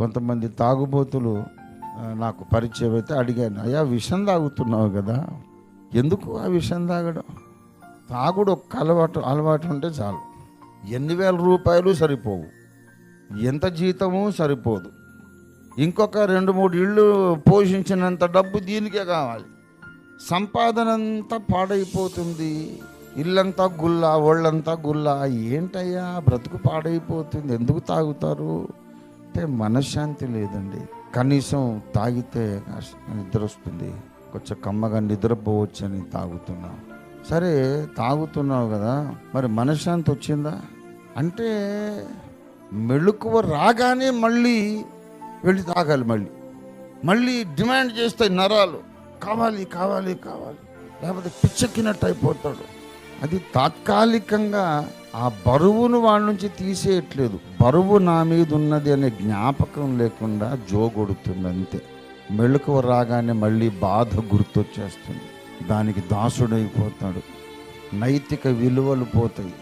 కొంతమంది తాగుబోతులు నాకు పరిచయం అయితే అడిగాను అయ్యా విషం తాగుతున్నావు కదా ఎందుకు ఆ విషం తాగడం? తాగుడు ఒక్క అలవాటు అలవాటు ఉంటే చాలు. ఎన్ని వేల రూపాయలు సరిపోవు. ఎంత జీతము సరిపోదు. ఇంకొక రెండు మూడు ఇళ్ళు పోషించినంత డబ్బు దీనికే కావాలి. సంపాదన అంతా పాడైపోతుంది. ఇల్లంతా గుల్లా ఒళ్ళంతా గుల్లా. ఏంటయ్యా బ్రతుకు పాడైపోతుంది. ఎందుకు తాగుతారు? అంటే మనశ్శాంతి లేదండి. కనీసం తాగితే నిద్ర వస్తుంది కొంచెం కమ్మగా నిద్రపోవచ్చు అని తాగుతున్నావు సరే తాగుతున్నావు కదా మరి మనశ్శాంతి వచ్చిందా? అంటే మెళుకువ రాగానే మళ్ళీ వెళ్ళి తాగాలి మళ్ళీ. మళ్ళీ డిమాండ్ చేస్తాయి నరాలు కావాలి కావాలి కావాలి. లేకపోతే పిచ్చెక్కినట్టు అయిపోతాడు. అది తాత్కాలికంగా ఆ బరువును వాళ్ళ నుంచి తీసేయట్లేదు. బరువు నా మీద ఉన్నది అనే జ్ఞాపకం లేకుండా జోగొడుతుంది అంతే మెళుకువ రాగానే మళ్ళీ బాధ గుర్తొచ్చేస్తుంది. దానికి దాసుడైపోతాడు. నైతిక విలువలు పోతాయి.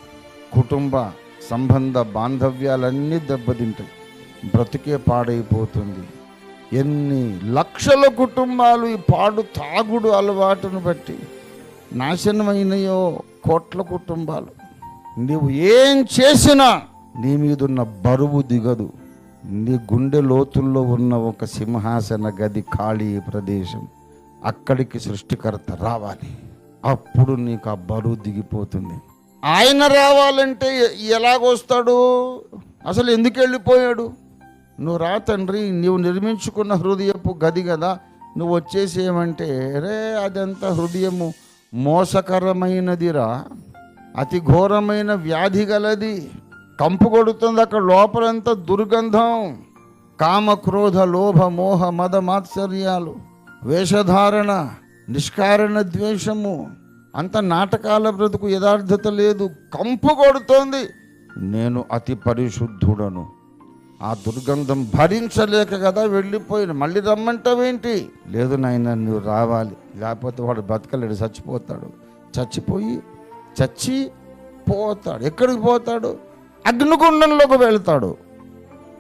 కుటుంబ సంబంధ బాంధవ్యాలన్నీ దెబ్బతింటాయి. బ్రతికే పాడైపోతుంది. ఎన్ని లక్షల కుటుంబాలు ఈ పాడు తాగుడు అలవాటును బట్టి నాశనమైనయో కోట్ల కుటుంబాలు. నీవు ఏం చేసినా నీ మీదున్న బరువు దిగదు. నీ గుండె లోతుల్లో ఉన్న ఒక సింహాసన గది ఖాళీ ప్రదేశం అక్కడికి సృష్టికర్త రావాలి. అప్పుడు నీకు ఆ బరువు దిగిపోతుంది. ఆయన రావాలంటే ఎలాగొస్తాడు? అసలు ఎందుకు వెళ్ళిపోయాడు? నువ్వు రా తండ్రి నువ్వు నిర్మించుకున్న హృదయపు గది కదా నువ్వు వచ్చేసి ఏమంటే రే అదంతా హృదయము మోసకరమైనదిరా. అతి ఘోరమైన వ్యాధి గలది. కంపు కొడుతుంది అక్కడ లోపలంతా దుర్గంధం. కామ క్రోధ లోభ మోహ మద మాత్సర్యాలు. వేషధారణ నిష్కారణ ద్వేషము. అంత నాటకాల బ్రతుకు యథార్థత లేదు. కంపు కొడుతోంది. నేను అతి పరిశుద్ధుడను. ఆ దుర్గంధం భరించలేక కదా వెళ్ళిపోయిన. మళ్ళీ రమ్మంటావేంటి? లేదు నాయన నువ్వు రావాలి. లేకపోతే వాడు బతకలేడు చచ్చిపోతాడు. చచ్చిపోయి చచ్చి పోతాడు. ఎక్కడికి పోతాడు? అగ్నిగుండంలోకి వెళ్తాడు.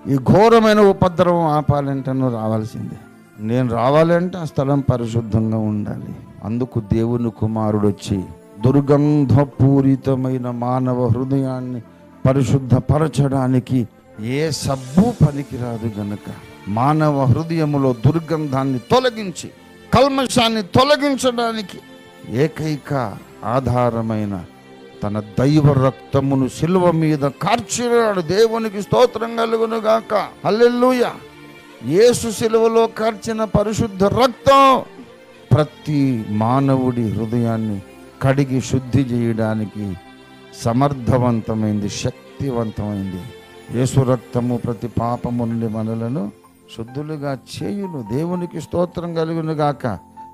ఈ ఘోరమైన ఉపద్రవం ఆపాలంటే నువ్వు రావాల్సిందే. నేను రావాలంటే ఆ స్థలం పరిశుద్ధంగా ఉండాలి. అందుకు దేవుని కుమారుడు వచ్చి దుర్గంధపూరితమైన మానవ హృదయాన్ని పరిశుద్ధపరచడానికి ఏ సబ్బు పనికిరాదు గనుక మానవ హృదయములో దుర్గంధాన్ని తొలగించి కల్మషాన్ని తొలగించడానికి ఏకైక ఆధారమైన తన దైవ రక్తమును శిలువ మీద కార్చినాడు దేవునికి స్తోత్రం కలుగును గాక హల్లెలూయ. యేసు శిలువలో కార్చిన పరిశుద్ధ రక్తం ప్రతి మానవుడి హృదయాన్ని కడిగి శుద్ధి చేయడానికి సమర్థవంతమైంది శక్తివంతమైంది. యేసు రక్తము ప్రతి పాపము నుండి మనలను శుద్ధులుగా చేయును. దేవునికి స్తోత్రం కలుగునుగాక. గాక